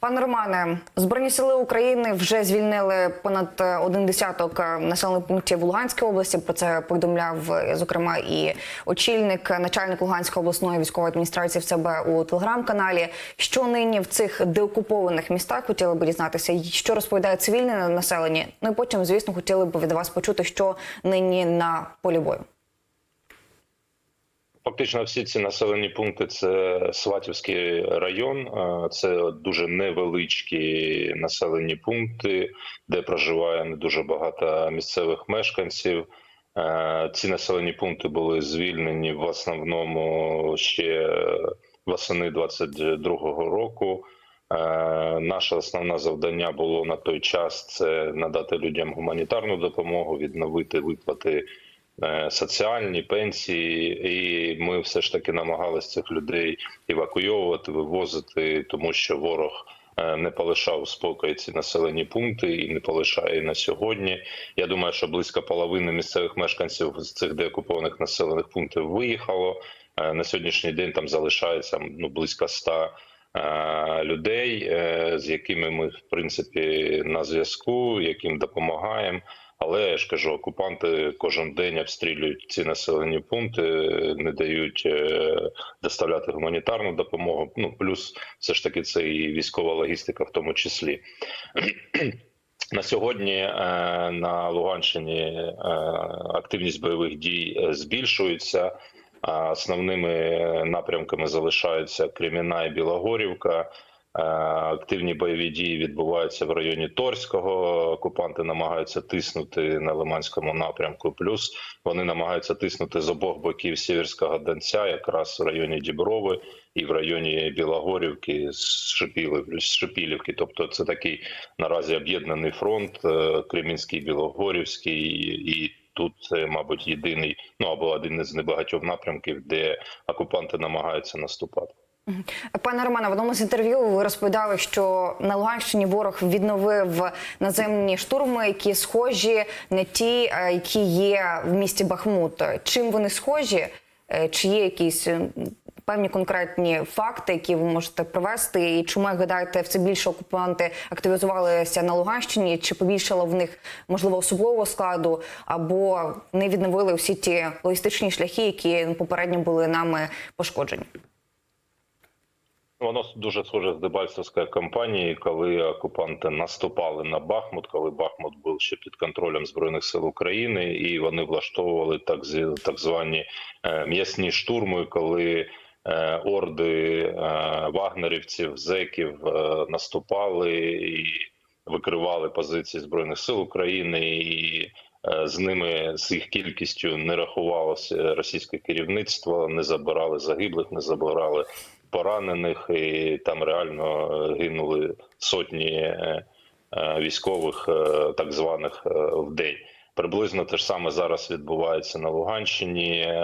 Пане Романе, збройні сили України вже звільнили понад е, один десяток е, населених пунктів в Луганській області. Про це повідомляв е, зокрема і очільник, начальник Луганської обласної військової адміністрації в себе у телеграм-каналі. Що нині в цих деокупованих містах хотіли б дізнатися, що розповідає цивільне населення. Ну і потім, звісно, хотіли б від вас почути, що нині на полі бою. Фактично, всі ці населені пункти це Сватівський район, це дуже невеличкі населені пункти, де проживає не дуже багато місцевих мешканців. Ці населені пункти були звільнені в основному ще восени 22-го року. Наше основне завдання було на той час це надати людям гуманітарну допомогу, відновити виплати соціальні пенсії, і ми все ж таки намагалися цих людей евакуйовувати, вивозити, тому що ворог. е, Не полишав спокій ці населені пункти і не полишає і на сьогодні. Я думаю, що близько половини місцевих мешканців з цих деокупованих населених пунктів виїхало. Е, На сьогоднішній день там залишається ну близько 100 е, людей, е, з якими ми в принципі на зв'язку, яким допомагаємо. Але я ж кажу, окупанти кожен день обстрілюють ці населені пункти, не дають е, доставляти гуманітарну допомогу. Ну плюс все ж таки це і військова логістика, в тому числі. На сьогодні е, на Луганщині е, активність бойових дій збільшується. Основними напрямками залишаються Креміна і Білогорівка. Е, Активні бойові дії відбуваються в районі Торського. Окупанти намагаються тиснути на Лиманському напрямку. Плюс вони намагаються тиснути з обох боків Сіверського Донця, якраз в районі Діброви і в районі Білогорівки з Шипілівки. Тобто, це такий наразі об'єднаний фронт е, Кремінський, Білогорівський і. Тут це, мабуть, єдиний, ну або один із небагатьох напрямків, де окупанти намагаються наступати. Пане Романе, в одному з інтерв'ю ви розповідали, що на Луганщині ворог відновив наземні штурми, які схожі на ті, е, які є в місті Бахмут. Чим вони схожі? Е, Чи є якісь певні конкретні факти, які ви можете привести? І чому як гадаєте, все більше окупанти активізувалися на Луганщині? Чи побільшало в них можливо особового складу, або не відновили всі ті логістичні шляхи, які попередньо були нами пошкоджені? Воно дуже схоже з Дебальцевської кампанії, коли окупанти наступали на Бахмут, коли Бахмут був ще під контролем збройних сил України, і вони влаштовували так так звані е, м'ясні штурми, коли е, орди е, вагнерівців, зеків наступали і викривали позиції збройних сил України і. З ними з їх кількістю не рахувалося російське керівництво, не забирали загиблих, не забирали поранених, і там реально гинули сотні е, е, військових, е, так званих в день. Приблизно те ж саме зараз відбувається на Луганщині,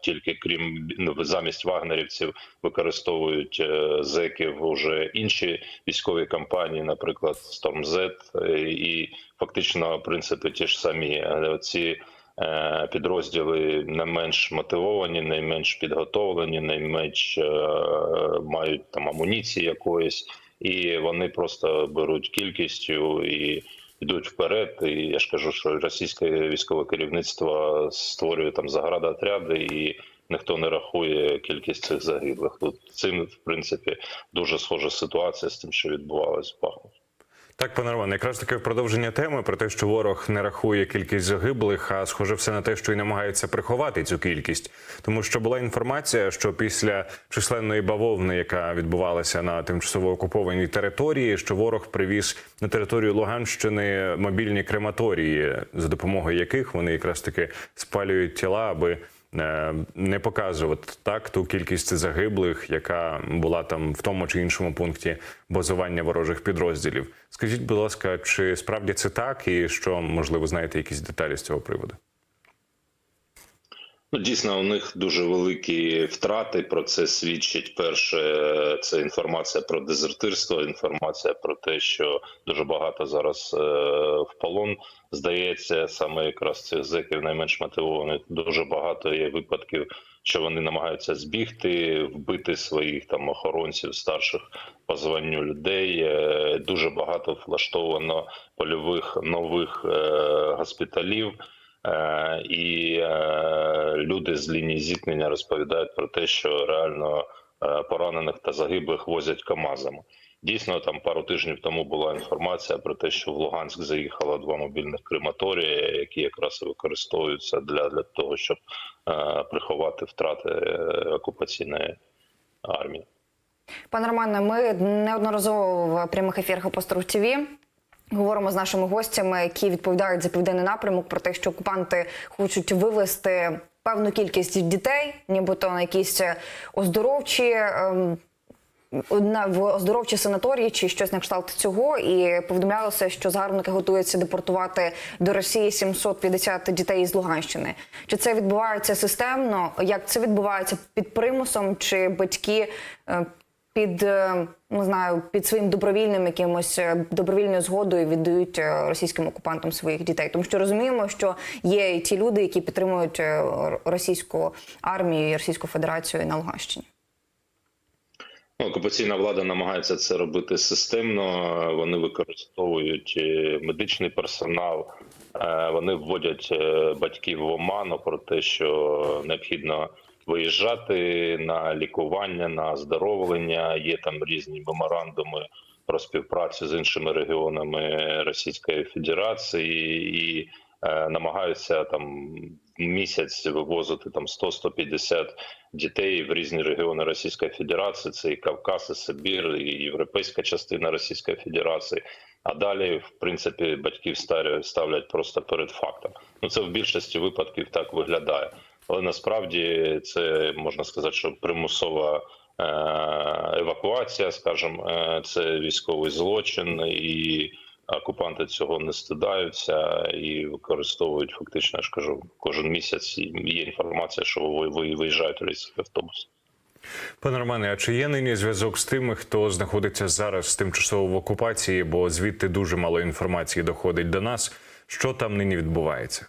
тільки крім ну, замість вагнерівців використовують зеків уже інші військові компанії, наприклад, Stormz, е, і фактично в принципі ті ж самі ці підрозділи не менш мотивовані, не менш підготовлені, не менш е, мають там амуніції якоїсь, і вони просто беруть кількістю і йдуть вперед. І я ж кажу, що російське військове керівництво створює там заградотряди і. Ніхто не рахує кількість цих загиблих. Тут цим в принципі дуже схожа ситуація з тим, що відбувалось в Бахмуті. Так, пане Романе, якраз таки в продовження теми про те, що ворог не рахує кількість загиблих, а схоже все на те, що й намагається приховати цю кількість. Тому що була інформація, що після численної бавовни, яка відбувалася на тимчасово окупованій території, що ворог привіз на територію Луганщини мобільні крематорії, за допомогою яких вони якраз таки спалюють тіла, аби не показувати так ту кількість загиблих, яка була там в тому чи іншому пункті базування ворожих підрозділів. Скажіть, будь ласка, чи справді це так, і що можливо знаєте якісь деталі з цього приводу? Ну, дійсно, у них дуже великі втрати. Про це свідчить перше. Це інформація про дезертирство, інформація про те, що дуже багато зараз е, в полон здається, саме якраз цих зеків найменш мотивованих. Дуже багато є випадків, що вони намагаються збігти, вбити своїх там охоронців, старших по званню людей. Е, Дуже багато влаштовано польових нових е, госпіталів. Е, І е, люди з лінії зіткнення розповідають про те, що реально е, поранених та загиблих возять КАМАЗами. Дійсно, там пару тижнів тому була інформація про те, що в Луганськ заїхало два мобільних крематорії, які якраз використовуються для, для того, щоб е, приховати втрати окупаційної армії. Пане Романе, ми неодноразово в прямих ефірах Апостол ТВ говоримо з нашими гостями, які відповідають за південний напрямок, про те, що окупанти хочуть вивести певну кількість дітей, нібито на якісь оздоровчі. ем, в оздоровчі санаторії чи щось на кшталт цього, і повідомлялося, що загарбники готуються депортувати до Росії 750 дітей з Луганщини. Чи це відбувається системно? Як це відбувається під примусом, чи батьки е, під е, не знаю, під своїм добровільним якимось е, добровільною згодою віддають е, російським окупантам своїх дітей? Тому що розуміємо, що є і ті люди, які підтримують е, російську армію і Російську Федерацію на Луганщині. Ну, окупаційна влада намагається це робити системно. Вони використовують медичний персонал, вони вводять батьків в оману про те, що необхідно виїжджати на лікування, на оздоровлення. Є там різні меморандуми про співпрацю з іншими регіонами Російської Федерації і е, намагаються там місяць вивозити там 100-150 дітей в різні регіони Російської Федерації. Це і Кавказ, і Сибір, і європейська частина Російської Федерації. А далі, в принципі, батьків ставлять просто перед фактом. Ну це в більшості випадків так виглядає. Але насправді це можна сказати, що примусова е, евакуація, скажімо, е, це військовий злочин, і окупанти цього не стидаються і використовують фактично. Я ж кажу, кожен місяць є інформація, що ви ви- виїжджають рейсові автобуси. Пане Романе, а чи є нині зв'язок з тими, хто знаходиться зараз тимчасово в окупації? Бо звідти дуже мало інформації доходить до нас. Що там нині відбувається?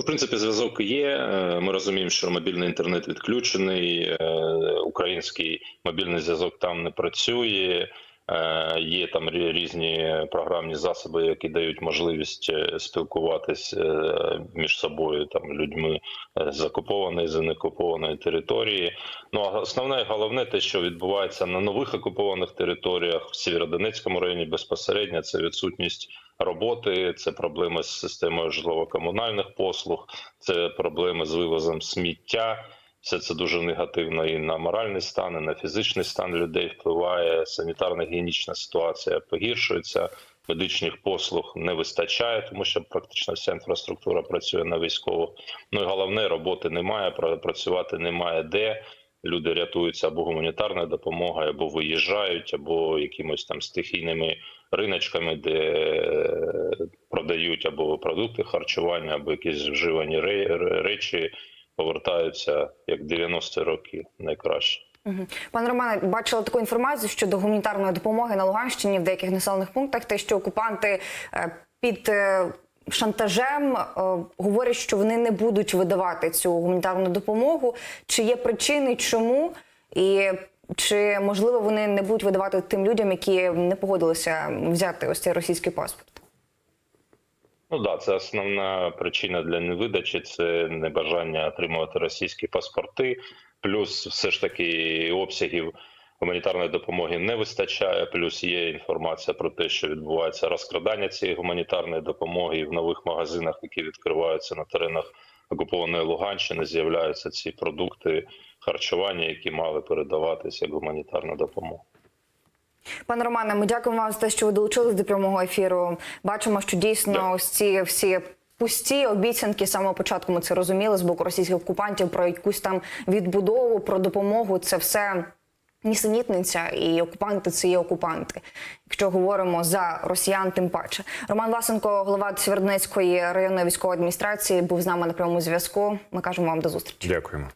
В принципі, зв'язок є. Е, Ми розуміємо, що мобільний інтернет відключений, е, український мобільний зв'язок там не працює. Е, Є там різні програмні засоби, які дають можливість е, спілкуватись е, між собою там людьми з окупованої з неокупованої території. Ну а основне і головне, те, що відбувається на нових окупованих територіях в Сєвєродонецькому районі, безпосередньо це відсутність роботи, це проблеми з системою житлово-комунальних послуг, це проблеми з вивозом сміття. Все це дуже негативно і на моральний стан, і на фізичний стан людей впливає. Санітарно-гігієнічна ситуація погіршується. Медичних послуг не вистачає, тому що практично вся інфраструктура працює на військових. Ну і головне, роботи немає, пра- працювати немає де. Люди рятуються або гуманітарною допомогою, або виїжджають, або якимось там стихійними риночками, де е, продають або продукти харчування, або якісь вживані ре- ре- речі, повертаються як 90-ті роки найкраще. Пане Романе, бачила таку інформацію щодо гуманітарної допомоги на Луганщині в деяких населених пунктах. Те, що окупанти е, під е, шантажем е, говорять, що вони не будуть видавати цю гуманітарну допомогу. Чи є причини, чому і чи можливо вони не будуть видавати тим людям, які не погодилися взяти ось цей російський паспорт? Ну да, це основна причина для невидачі. Це небажання отримувати російські паспорти. Плюс, все ж таки, обсягів гуманітарної допомоги не вистачає. Плюс є інформація про те, що відбувається розкрадання цієї гуманітарної допомоги в нових магазинах, які відкриваються на теренах окупованої Луганщини. З'являються ці продукти харчування, які мали передаватися як гуманітарна допомога. Пане Романе, ми дякуємо вам за те, що ви долучились до прямого ефіру. Бачимо, що дійсно ось ці всі. Пусті обіцянки з самого початку ми це розуміли з боку російських окупантів про якусь там відбудову, про допомогу. Це все нісенітниця, і окупанти це є окупанти. Якщо говоримо за росіян, тим паче. Роман Власенко, голова Сєвєродонецької районної військової адміністрації, був з нами на прямому зв'язку. Ми кажемо вам до зустрічі. Дякуємо.